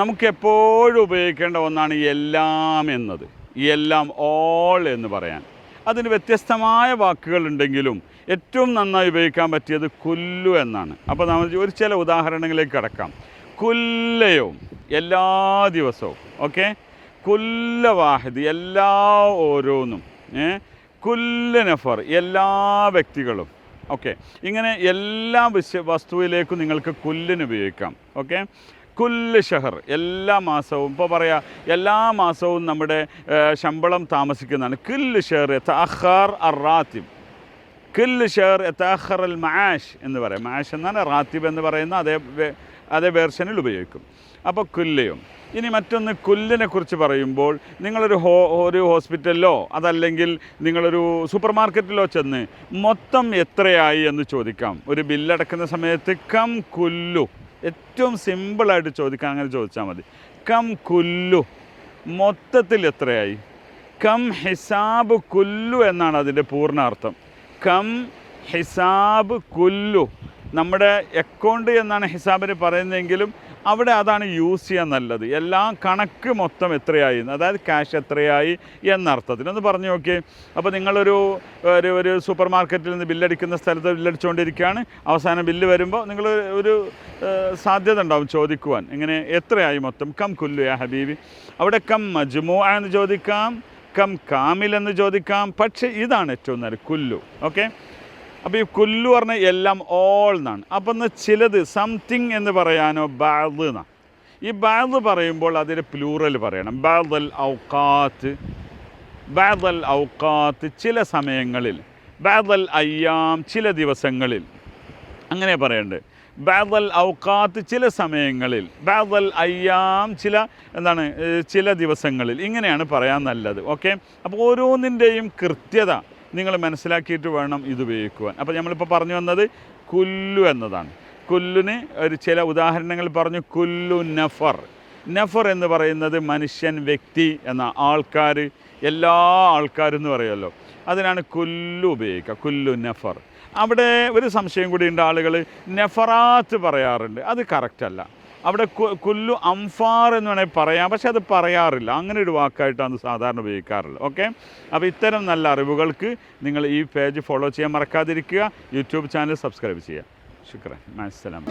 നമുക്ക് എപ്പോഴും ഉപയോഗിക്കേണ്ട ഒന്നാണ് എല്ലാം എന്നത്. എല്ലാം ഓൾ എന്ന് പറയാൻ. അതിന് വ്യത്യസ്തമായ വാക്കുകളുണ്ടെങ്കിലും ഏറ്റവും നന്നായി ഉപയോഗിക്കാൻ പറ്റിയത് കുല്ലു എന്നാണ്. അപ്പോൾ നമ്മൾ ഒരു ചില ഉദാഹരണങ്ങളിലേക്ക് കിടക്കാം. കുല്ലയും എല്ലാ ദിവസവും ഓക്കെ? കുല്ല വാഹിദ് എല്ലാ ഓരോന്നും കുല്ല നഫർ എല്ലാ വ്യക്തികളും ഓക്കെ? ഇങ്ങനെ എല്ലാ വിശ്വ വസ്തുവിലേക്കും നിങ്ങൾക്ക് കുല്ലിന് ഉപയോഗിക്കാം ഓക്കെ? കുല്ല് ഷഹർ. എല്ലാ മാസവും ഇപ്പോൾ പറയാ എല്ലാ മാസവും നമ്മുടെ ശമ്പളം താമസിക്കുന്നതാണ്. കുല്ല് ഷഹർ തഅഖർ റാത്തിബ് കില്ല് ഷഹർ തഅഖർ അൽ മാഷ് എന്ന് പറയാം. മാഷ് എന്നാണ് റാത്തിബ് എന്ന് പറയുന്ന അതേ അതേ വേർഷനിൽ ഉപയോഗിക്കും. അപ്പോൾ കുല്ലയും. ഇനി മറ്റൊന്ന് കുല്ലിനെ കുറിച്ച് പറയുമ്പോൾ നിങ്ങളൊരു ഹോ ഒരു ഹോസ്പിറ്റലിലോ അതല്ലെങ്കിൽ നിങ്ങളൊരു സൂപ്പർ മാർക്കറ്റിലോ ചെന്ന് മൊത്തം എത്രയായി എന്ന് ചോദിക്കാം. ഒരു ബില്ലടക്കുന്ന സമയത്ത് കം കുല്ലു. ഏറ്റവും സിമ്പിളായിട്ട് ചോദിക്കാം അങ്ങനെ ചോദിച്ചാൽ മതി. കം കുല്ലു. മൊത്തത്തിൽ എത്രയായി? കം ഹിസാബ് കുല്ലു എന്നാണ് അതിന്റെ പൂർണാർത്ഥം. കം ഹിസാബ് കുല്ലു. നമ്മുടെ അക്കൗണ്ട് എന്നാണ് ഹിസാബിന് പറയുന്നതെങ്കിലും അവിടെ അതാണ് യൂസ് ചെയ്യാൻ നല്ലത്. എല്ലാം കണക്ക് മൊത്തം എത്രയായി. അതായത് ക്യാഷ് എത്രയായി എന്നർത്ഥത്തിൽ. ഒന്ന് പറഞ്ഞു നോക്കിയേ. അപ്പോൾ നിങ്ങളൊരു ഒരു ഒരു സൂപ്പർ മാർക്കറ്റിൽ നിന്ന് ബില്ലടിക്കുന്ന സ്ഥലത്ത് ബില്ലടിച്ചുകൊണ്ടിരിക്കുകയാണ് അവസാനം ബില്ല് വരുമ്പോൾ നിങ്ങൾ ഒരു സാധ്യത ഉണ്ടാവും ചോദിക്കുവാൻ. ഇങ്ങനെ എത്രയായി മൊത്തം? കം കുല്ലു യാ ഹബീബി. അവിടെ കം മജ്മു എന്ന് ചോദിക്കാം കം കാമിൽ എന്ന് ചോദിക്കാം. പക്ഷേ ഇതാണ് ഏറ്റവും നല്ല കുല്ലു. ഓക്കെ? അപ്പോൾ ഈ കുല്ലു പറഞ്ഞ എല്ലാം ഓൾ എന്നാണ് അപ്പം എന്ന് ചിലത് സംതിങ് എന്ന് പറയാനോ ബാദ് എന്നാണ് ഈ ബാദ് പറയുമ്പോൾ അതിന് പ്ലൂറൽ പറയണം. ബാദൽ ഔക്കാത്ത് ബാദൽ ഔക്കാത്ത് ചില സമയങ്ങളിൽ ബാദൽ അയ്യാം ചില ദിവസങ്ങളിൽ. അങ്ങനെ പറയണ്ട്. ബാദൽ ഔക്കാത്ത് ചില സമയങ്ങളിൽ ബാദൽ അയ്യാം ചില എന്താണ് ചില ദിവസങ്ങളിൽ. ഇങ്ങനെയാണ് പറയാൻ നല്ലത്. ഓക്കെ അപ്പോൾ ഓരോന്നിന്റെയും കൃത്യത നിങ്ങൾ മനസ്സിലാക്കിയിട്ട് വേണം ഇത് ഉപയോഗിക്കുവാൻ. അപ്പോൾ നമ്മളിപ്പോൾ പറഞ്ഞു വന്നത് കുല്ലു എന്നതാണ്. കുല്ലിന് ഒരു ചില ഉദാഹരണങ്ങൾ പറഞ്ഞു കുല്ലു നഫർ. നഫർ എന്ന് പറയുന്നത് മനുഷ്യൻ വ്യക്തി എന്ന ആൾക്കാർ എല്ലാ ആൾക്കാരും എന്ന് പറയുമല്ലോ. അതിനാണ് കുല്ലു ഉപയോഗിക്കുക കുല്ലു നഫർ. അവിടെ ഒരു സംശയം കൂടി ഉണ്ട് ആളുകൾ നെഫറാത്ത് പറയാറുണ്ട്. അത് കറക്റ്റ് അല്ല. അവിടെ കൊല്ലു അംഫാർ എന്ന് വേണമെങ്കിൽ പറയാം. പക്ഷെ അത് പറയാറില്ല. അങ്ങനെ ഒരു വാക്കായിട്ടാണ് സാധാരണ ഉപയോഗിക്കാറുള്ളത്. ഓക്കെ? അപ്പോൾ ഇത്തരം നല്ല അറിവുകൾക്ക് നിങ്ങൾ ഈ പേജ് ഫോളോ ചെയ്യാൻ മറക്കാതിരിക്കുക. യൂട്യൂബ് ചാനൽ സബ്സ്ക്രൈബ് ചെയ്യുക. ശുക്രൻ മാസ്സലാം.